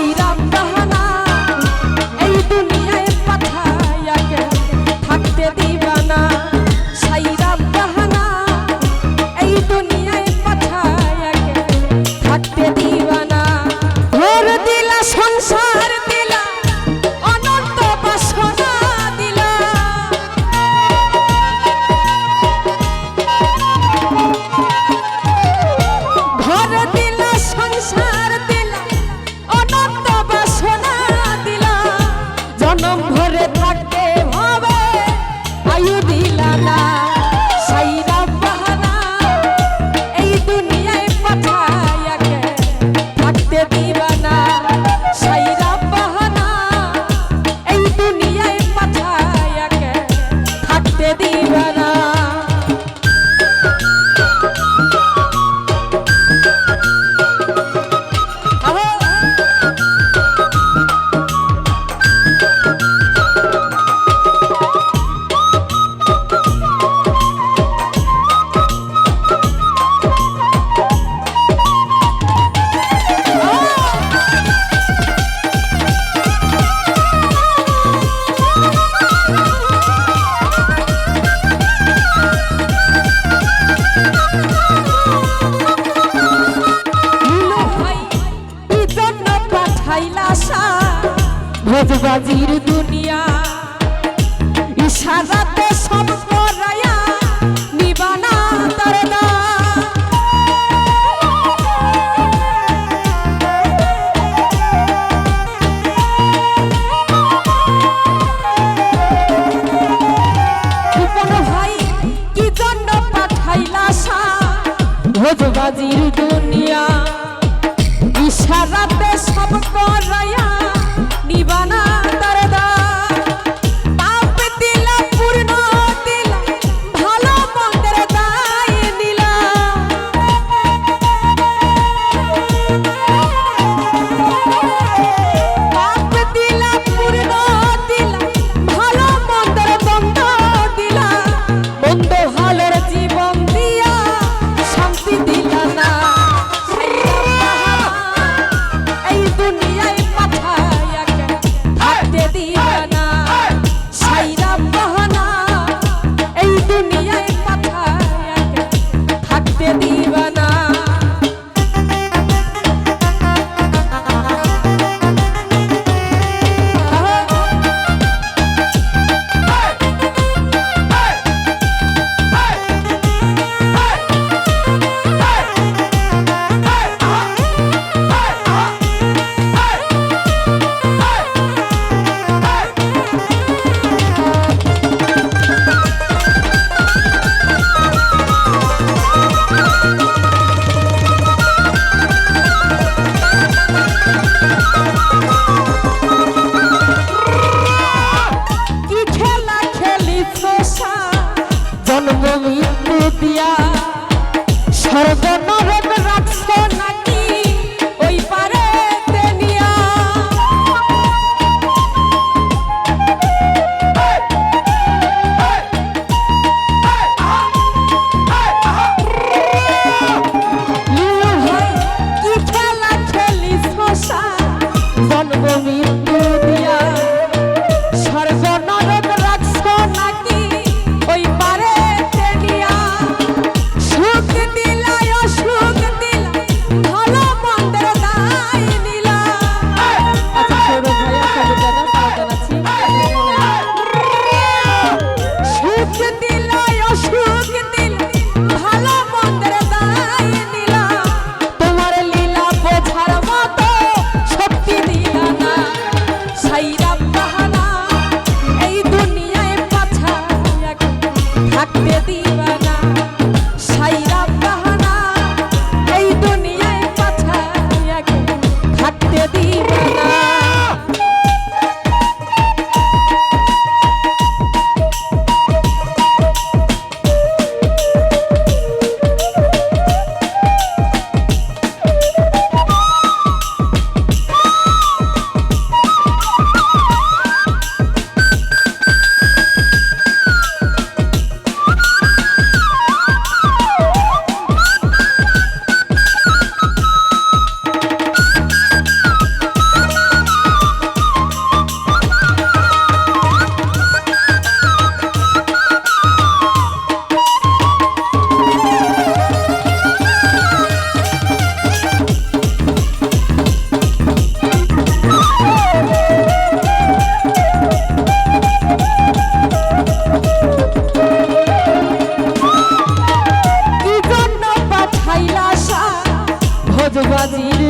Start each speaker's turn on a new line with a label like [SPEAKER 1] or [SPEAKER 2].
[SPEAKER 1] caída. la ভোজবাজির দুনিয়া। ইশারাতে সব করায়া নিবানা বাজির